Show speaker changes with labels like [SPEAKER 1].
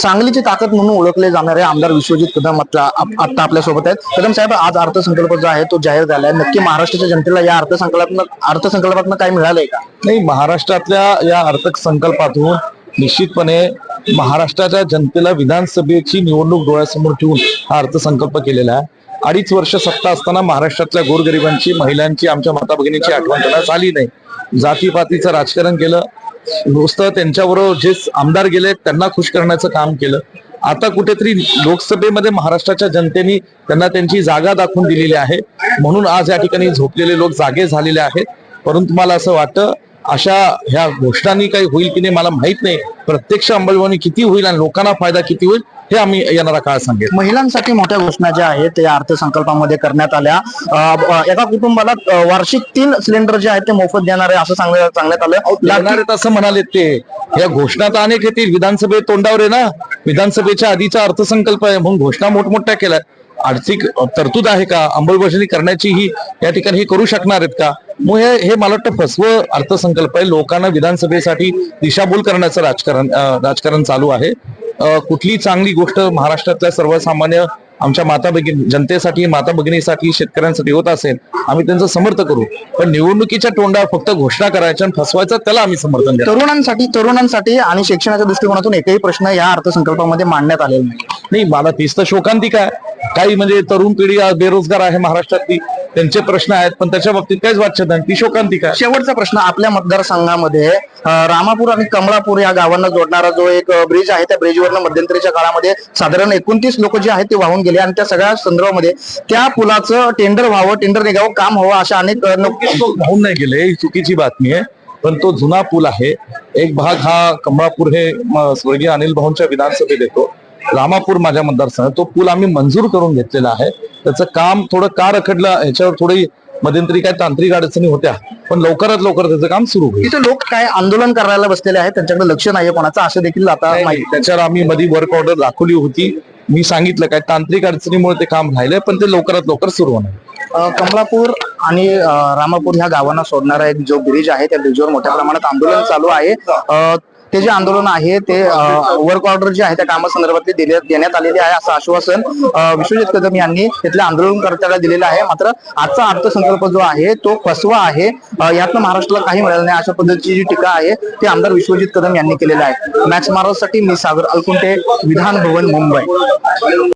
[SPEAKER 1] सांगलीची ताकद म्हणून ओळखले जाणारे आमदार विश्वजित कदम आता आता आपल्यासोबत आहेत. कदम साहेब आज अर्थसंकल्प जो आहे तो जाहीर झालाय. नक्की महाराष्ट्राच्या जनतेला या अर्थसंकल्पात अर्थसंकल्पातनं काय मिळालंय का?
[SPEAKER 2] नाही महाराष्ट्रातल्या या अर्थसंकल्पातून निश्चितपणे महाराष्ट्राच्या जनतेला विधानसभेची निवडणूक डोळ्यासमोर ठेवून हा अर्थसंकल्प केलेला आहे. अडीच वर्ष सत्ता असताना महाराष्ट्रातल्या गोरगरिबांची महिलांची आमच्या माता भगिनीची आठवण झाली नाही. जातीपातीचं राजकारण केलं. नुसतं त्यांच्याबरोबर जे आमदार गेले त्यांना खुश करण्याचं काम केलं. आता कुठेतरी लोकसभेमध्ये महाराष्ट्राच्या जनतेने त्यांना त्यांची जागा दाखवून दिलेली आहे. म्हणून आज या ठिकाणी झोपलेले लोक जागे झालेले आहेत. परंतु मला असं वाटतं अशा ह्या घोषणांनी काही होईल की नाही मला माहीत नाही. प्रत्यक्ष अंमलबजावणी किती होईल आणि लोकांना फायदा किती होईल हे आम्ही येणारा काळ सांगेल.
[SPEAKER 1] महिलांसाठी मोठ्या घोषणा ज्या आहेत त्या अर्थसंकल्पामध्ये करण्यात आल्या. एका कुटुंबाला वार्षिक तीन सिलेंडर जे आहेत ते मोफत देणार आहे असं सांगण्यात सांगण्यात आलं.
[SPEAKER 2] लागणार आहेत असं म्हणाले ते. या घोषणा तर अनेक येतील विधानसभेत तोंडावर आहे ना. विधानसभेच्या आधीचा अर्थसंकल्प आहे म्हणून घोषणा मोठमोठ्या केल्या आर्थिक तरतूद आहे का? अंमलबजावणी करण्याची ही या ठिकाणी हे करू शकणार आहेत का? मग हे मला वाटतं फसवं अर्थसंकल्प आहे. लोकांना विधानसभेसाठी दिशाभूल करण्याचं राजकारण राजकारण चालू आहे. कुठली चांगली गोष्ट महाराष्ट्रातल्या सर्वसामान्य आमच्या माता भगिनी जनतेसाठी माता भगिनीसाठी शेतकऱ्यांसाठी होत असेल आम्ही त्यांचं समर्थन करू. पण निवडणुकीच्या तोंडावर फक्त घोषणा करायच्या आणि फसवायचं त्याला आम्ही समर्थन
[SPEAKER 1] तरुणांसाठी तरुणांसाठी आणि शिक्षणाच्या दृष्टिकोनातून एकही प्रश्न या अर्थसंकल्पामध्ये मांडण्यात आलेला नाही.
[SPEAKER 2] नाही मला तीच तर शोकांतिका काही म्हणजे तरुण पिढी बेरोजगार आहे महाराष्ट्रातली. त्यांचे प्रश्न आहेत पण त्याच्या बाबतीत काहीच वाटत नाही. ती शोकांतिका
[SPEAKER 1] शेवटचा प्रश्न आपल्या मतदारसंघामध्ये रामापूर आणि कमळापूर या गावांना जोडणारा जो एक ब्रिज आहे त्या ब्रिजवरनं मध्यंतरीच्या काळामध्ये साधारण एकोणतीस लोक जे आहेत ते वाहून गेले. आणि त्या सगळ्या संदर्भामध्ये त्या पुलाचं टेंडर व्हावं टेंडर निघावं काम व्हावं अशा अनेक नक्कीच
[SPEAKER 2] वाहून नाही गेले ही चुकीची बातमी आहे. पण तो जुना पूल आहे. एक भाग हा कमळापूर हे स्वर्गीय अनिल भाऊंच्या विधानसभेत येतो. रामापूर माझ्या मतदारसंघात तो पूल आम्ही मंजूर करून घेतलेला आहे. त्याचं काम थोडं का रखडलं ह्याच्यावर थोडी मध्यंतरी काय तांत्रिक अडचणी होत्या पण लवकरात लवकर त्याचं काम सुरू होईल.
[SPEAKER 1] इथे लोक काय आंदोलन करायला बसलेले आहेत त्यांच्याकडे लक्ष नाहीये कोणाचं असं देखील आता
[SPEAKER 2] त्याच्यावर आम्ही मध्ये वर्क ऑर्डर दाखवली होती. मी सांगितलं काय तांत्रिक अडचणीमुळे ते काम राहिलंय पण ते लवकरात लवकर सुरू होणार
[SPEAKER 1] कमलापूर आणि रामापूर ह्या गावांना सोडणारा एक जो ब्रिज आहे त्या ब्रिजवर मोठ्या प्रमाणात आंदोलन चालू आहे. ते जे आंदोलन आहे ते वर्क ऑर्डर जे आहे त्या कामासंदर्भातले दिले- देण्यात आलेले आहे असं आश्वासन विश्वजित कदम यांनी तिथल्या आंदोलनकर्त्याला दिलेलं आहे. मात्र आजचा अर्थसंकल्प जो आहे तो फसवा आहे. यातनं महाराष्ट्राला काही मिळालं नाही. अशा पद्धतीची जी टीका आहे ती आमदार विश्वजित कदम यांनी केलेलं आहे. मॅच महाराजसाठी मी सागर अलकुंटे विधान भवन मुंबई.